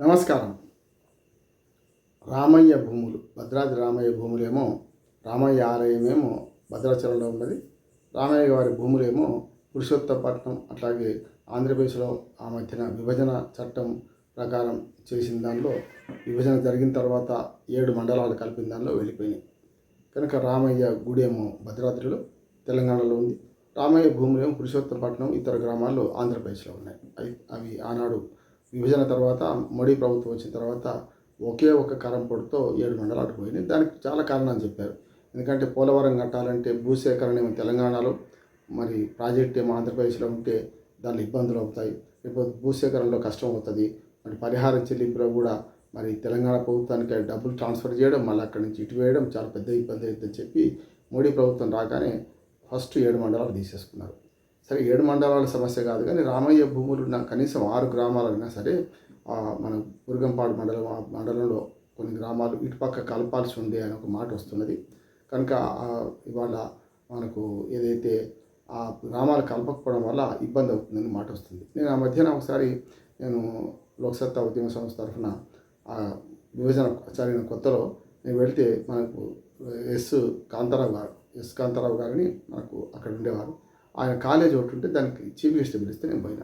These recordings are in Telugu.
నమస్కారం. రామయ్య భూములు భద్రాద్రి రామయ్య భూములేమో రామయ్య ఆలయమేమో భద్రాచలంలో ఉన్నది. రామయ్య గారి భూములేమో పురుషోత్తపట్నం అట్లాగే ఆంధ్రప్రదేశ్లో ఆ మధ్యన విభజన చట్టం ప్రకారం చేసిన దానిలో విభజన జరిగిన తర్వాత ఏడు మండలాలు కలిపిన దానిలో వెళ్ళిపోయినాయి. కనుక రామయ్య గుడేమో భద్రాద్రిలో తెలంగాణలో ఉంది. రామయ్య భూములేమో పురుషోత్తపట్నం ఇతర గ్రామాల్లో ఆంధ్రప్రదేశ్లో ఉన్నాయి. అవి అవి ఆనాడు విభజన తర్వాత మోడీ ప్రభుత్వం వచ్చిన తర్వాత ఒకే ఒక కరం పొడితో ఏడు మండలాలు పోయినాయి. దానికి చాలా కారణాలు చెప్పారు. ఎందుకంటే పోలవరం కట్టాలంటే భూసేకరణ ఏమో తెలంగాణలో మరి ప్రాజెక్ట్ ఏమో ఆంధ్రప్రదేశ్లో ఉంటే దానిలో ఇబ్బందులు అవుతాయి. లేకపోతే భూసేకరణలో కష్టం అవుతుంది. మరి పరిహారం చెల్లింపులో కూడా మరి తెలంగాణ ప్రభుత్వానికి డబ్బులు ట్రాన్స్ఫర్ చేయడం మళ్ళీ అక్కడి నుంచి ఇటు వేయడం చాలా పెద్ద ఇబ్బంది అవుతుందని చెప్పి మోడీ ప్రభుత్వం రాగానే ఫస్ట్ ఏడు మండలాలు తీసేసుకున్నారు. సరే ఏడు మండలాల సమస్య కాదు కానీ రామయ్య భూములు ఉన్న కనీసం ఆరు గ్రామాలైనా సరే మన మురుగంపాడు మండలం ఆ మండలంలో కొన్ని గ్రామాలు ఇటుపక్క కలపాల్సి ఉంది అని ఒక మాట వస్తున్నది. కనుక ఇవాళ మనకు ఏదైతే ఆ గ్రామాలు కలపకపోవడం వల్ల ఇబ్బంది అవుతుందని మాట వస్తుంది. నేను ఆ మధ్యన ఒకసారి నేను లోక్సత్తా ఉద్యమ సంస్థ తరఫున ఆ విభజన జరిగిన కొత్తలో నేను వెళ్తే మనకు ఎస్ కాంతారావు గారు ఎస్ కాంతారావు గారిని మనకు అక్కడ ఉండేవారు. ఆయన కాలేజ్ ఒకటి ఉంటే దానికి చీఫ్ గెస్ట్ పిలిస్తే నేను పోయినా.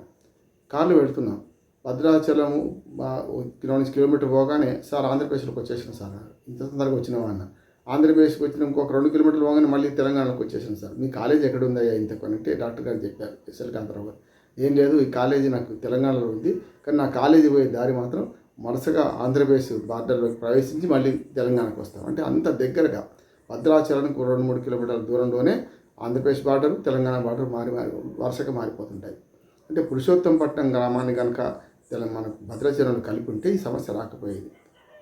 కార్లో పెడుతున్నాను భద్రాచలము కిలోమీటర్ కిలోమీటర్ పోగానే సార్ ఆంధ్రప్రదేశ్లోకి వచ్చేసాను సార్. ఇంత తొందరగా వచ్చినావా అన్న. ఆంధ్రప్రదేశ్కి వచ్చిన ఇంకొక రెండు కిలోమీటర్లు పోగానే మళ్ళీ తెలంగాణలోకి వచ్చేసాను సార్. మీ కాలేజ్ ఎక్కడ ఉందయ్యా ఇంత కొనంటే డాక్టర్ గారు చెప్పారు. ఎస్ఎల్ గారు. ఏం లేదు ఈ కాలేజీ నాకు తెలంగాణలో ఉంది. కానీ నా కాలేజీ పోయే దారి మాత్రం వరుసగా ఆంధ్రప్రదేశ్ బార్డర్లోకి ప్రవేశించి మళ్ళీ తెలంగాణకు వస్తాం. అంటే అంత దగ్గరగా. భద్రాచలానికి రెండు మూడు కిలోమీటర్ల దూరంలోనే ఆంధ్రప్రదేశ్ బార్డర్ తెలంగాణ బార్డర్ మారి మారి వరుసగా మారిపోతుంటాయి. అంటే పురుషోత్తంపట్నం గ్రామాన్ని కనుక తెలంగాణ మనకు భద్రాచలంలో కలిపి ఉంటే ఈ సమస్య రాకపోయేది.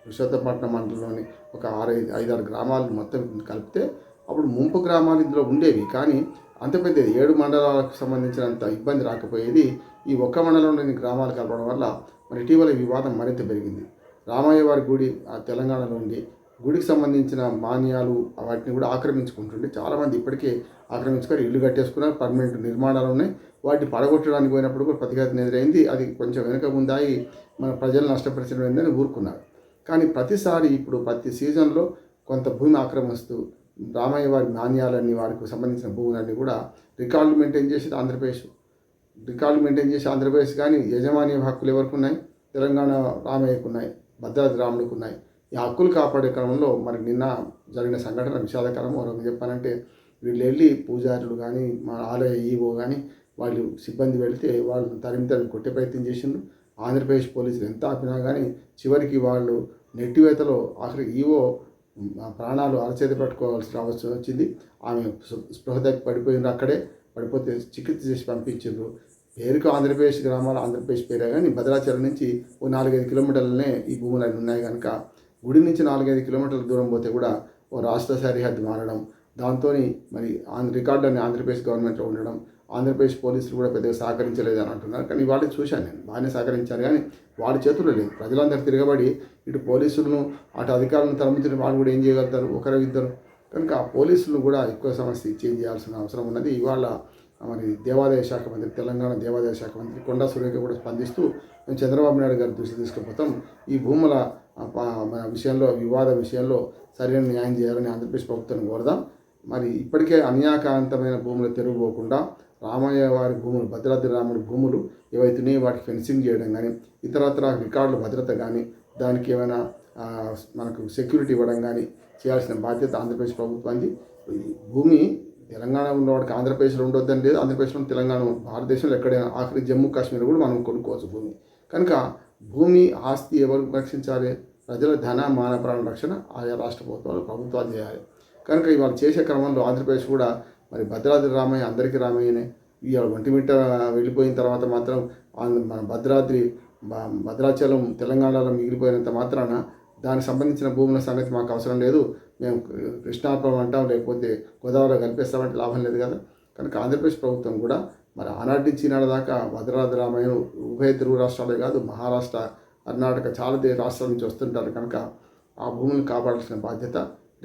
పురుషోత్తంపట్నం మండలంలోని ఒక ఆరు ఐదు ఐదారు గ్రామాలు మొత్తం కలిపితే అప్పుడు ముంపు గ్రామాలు ఇందులో ఉండేవి. కానీ అంత పెద్దది ఏడు మండలాలకు సంబంధించినంత ఇబ్బంది రాకపోయేది. ఈ ఒక్క మండలంలోని గ్రామాలు కలపడం వల్ల మరి ఇటీవల వివాదం మరింత పెరిగింది. రామయ్య వారి గుడి ఆ తెలంగాణలో ఉండి గుడికి సంబంధించిన మాన్యాలు వాటిని కూడా ఆక్రమించుకుంటుండే చాలామంది ఇప్పటికే ఆక్రమించుకొని ఇల్లు కట్టేసుకున్నారు పర్మనెంట్ నిర్మాణాలు ఉన్నాయి. వాటిని పడగొట్టడానికి పోయినప్పుడు కూడా ప్రతిఘాతం ఎదురైంది. అది కొంచెం వెనుక ముందాయి మన ప్రజలు నష్టపరిచడం ఊరుకున్నారు. కానీ ప్రతిసారి ఇప్పుడు ప్రతి సీజన్లో కొంత భూమి ఆక్రమిస్తూ రామయ్య వారి నాణ్యాలన్నీ వారికి సంబంధించిన భూములన్నీ కూడా రికార్డులు మెయింటైన్ చేసేది ఆంధ్రప్రదేశ్. రికార్డులు మెయింటైన్ చేసి ఆంధ్రప్రదేశ్ కానీ యజమాని హక్కులు ఎవరికి ఉన్నాయి? తెలంగాణ రామయ్యకు ఉన్నాయి భద్రాద్రి రాముడికి ఉన్నాయి. ఈ హక్కులు కాపాడే క్రమంలో మనకి నిన్న జరిగిన సంఘటన విషాదకరము. మరొక చెప్పానంటే వీళ్ళు వెళ్ళి పూజారులు కానీ మా ఆలయ ఈవో కానీ వాళ్ళు సిబ్బంది వెళితే వాళ్ళు తరిమి తరిమి కొట్టే ప్రయత్నం చేసిండ్రు. ఆంధ్రప్రదేశ్ పోలీసులు ఎంత ఆపినా కానీ చివరికి వాళ్ళు నెట్టివేతలో ఆఖరికి ఈవో ప్రాణాలు అరచేతి పట్టుకోవాల్సిన అవసరం వచ్చింది. ఆమె స్పృహదకి స్పృహ పడిపోయింది అక్కడే. పడిపోతే చికిత్స చేసి పంపించారు పేరుకు ఆంధ్రప్రదేశ్ గ్రామాలు ఆంధ్రప్రదేశ్ పేరే కానీ భద్రాచలం నుంచి ఓ నాలుగైదు కిలోమీటర్లనే ఈ భూములు అన్నీ ఉన్నాయి కనుక గుడి నుంచి నాలుగైదు కిలోమీటర్ల దూరం పోతే కూడా ఓ రాష్ట్ర సరిహద్దు మారడం దాంతో మరి ఆంధ్ర రికార్డు అని ఆంధ్రప్రదేశ్ గవర్నమెంట్లో ఉండడం ఆంధ్రప్రదేశ్ పోలీసులు కూడా పెద్దగా సహకరించలేదు అని అంటున్నారు. కానీ వాళ్ళు చూశాను నేను బాగానే సహకరించారు. కానీ వాళ్ళ చేతుల్లో లేదు. ప్రజలందరూ తిరగబడి ఇటు పోలీసులను అటు అధికారులను తరమించిన వాళ్ళు కూడా ఏం చేయగలుగుతారు? ఒకరు ఇద్దరు. కనుక ఆ పోలీసులు కూడా ఎక్కువ సమస్య చేంజ్ చేయాల్సిన అవసరం ఉన్నది. ఇవాళ మరి దేవాదాయ శాఖ మంత్రి తెలంగాణ దేవాదాయ శాఖ మంత్రి కొండా సురేఖ కూడా స్పందిస్తూ మేము చంద్రబాబు నాయుడు గారి దృష్టి తీసుకుపోతాం. ఈ భూముల మన విషయంలో వివాద విషయంలో సరైన న్యాయం చేయాలని ఆంధ్రప్రదేశ్ ప్రభుత్వాన్ని కోరదాం. మరి ఇప్పటికే అన్యాకాంతమైన భూములు తెరుగుపోకుండా రామయ్య వారి భూములు భద్రాద్రి రాముడి భూములు ఏవైతున్నాయో వాటికి ఫెన్సింగ్ చేయడం కానీ ఇతరత్ర రికార్డుల భద్రత కానీ దానికి ఏమైనా మనకు సెక్యూరిటీ ఇవ్వడం కానీ చేయాల్సిన బాధ్యత ఆంధ్రప్రదేశ్ ప్రభుత్వానికి భూమి తెలంగాణ ఉన్నవాడికి ఆంధ్రప్రదేశ్లో ఉండొద్దని లేదు. ఆంధ్రప్రదేశ్లో తెలంగాణ భారతదేశంలో ఎక్కడైనా ఆఖరి జమ్మూ కాశ్మీర్ కూడా మనం కొనుక్కోవచ్చు భూమి. కనుక భూమి ఆస్తి ఎవరు రక్షించాలి? ప్రజల ధన మాన ప్రాణ రక్షణ ఆయా రాష్ట్ర ప్రభుత్వాలు ప్రభుత్వాలు చేయాలి. కనుక ఇవాళ చేసే క్రమంలో ఆంధ్రప్రదేశ్ కూడా మరి భద్రాద్రి రామయ్య అందరికీ రామయ్యనే ఇవాళ ఒంటిమిట్ట వెళ్ళిపోయిన తర్వాత మాత్రం మన భద్రాద్రి బ- భద్రాచలం తెలంగాణలో మిగిలిపోయినంత మాత్రాన దానికి సంబంధించిన భూముల సంగతి మాకు అవసరం లేదు. మేము కృష్ణాపురం అంటాం లేకపోతే గోదావరిలో కనిపిస్తామంటే లాభం లేదు కదా. కనుక ఆంధ్రప్రదేశ్ ప్రభుత్వం కూడా మరి ఆనాటి నుంచి దాకా భద్రాద్రి ఉభయ తెలుగు రాష్ట్రాలే కాదు మహారాష్ట్ర కర్ణాటక చాలా రాష్ట్రాల నుంచి వస్తుంటారు. కనుక ఆ భూములను కాపాడాల్సిన బాధ్యత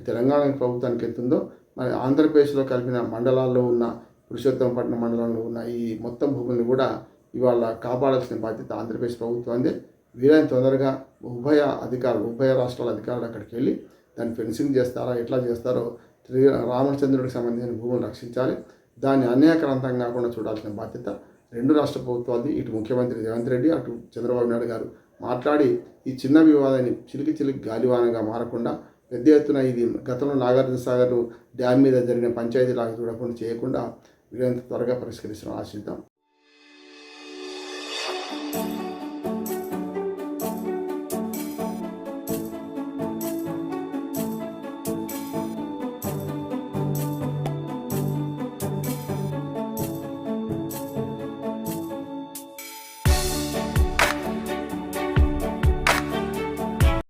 తెలంగాణ ప్రభుత్వానికి ఎంతుందో మరి ఆంధ్రప్రదేశ్లో కలిపిన మండలాల్లో ఉన్న పురుషోత్తమపట్నం మండలంలో ఉన్న ఈ మొత్తం భూములను కూడా ఇవాళ కాపాడాల్సిన బాధ్యత ఆంధ్రప్రదేశ్ ప్రభుత్వాన్ని వీలైన తొందరగా ఉభయ అధికారులు ఉభయ రాష్ట్రాల అధికారులు అక్కడికి వెళ్ళి దాన్ని ఫెన్సింగ్ చేస్తారా ఎట్లా చేస్తారో శ్రీ రామచంద్రుడికి సంబంధించిన భూములు రక్షించాలి. దాన్ని అన్యాయకరంతం కాకుండా చూడాల్సిన బాధ్యత రెండు రాష్ట్ర ప్రభుత్వాలది. ఇటు ముఖ్యమంత్రి రేవంత్ రెడ్డి అటు చంద్రబాబు నాయుడు గారు మాట్లాడి ఈ చిన్న వివాదాన్ని చిలికి చిలికి గాలివానంగా మారకుండా పెద్ద ఎత్తున ఇది గతంలో నాగార్జునసాగర్ డ్యామ్ మీద జరిగిన పంచాయతీ లాగా చూడకుండా చేయకుండా వీరంత త్వరగా పరిష్కరిస్తాం ఆశిద్దాం.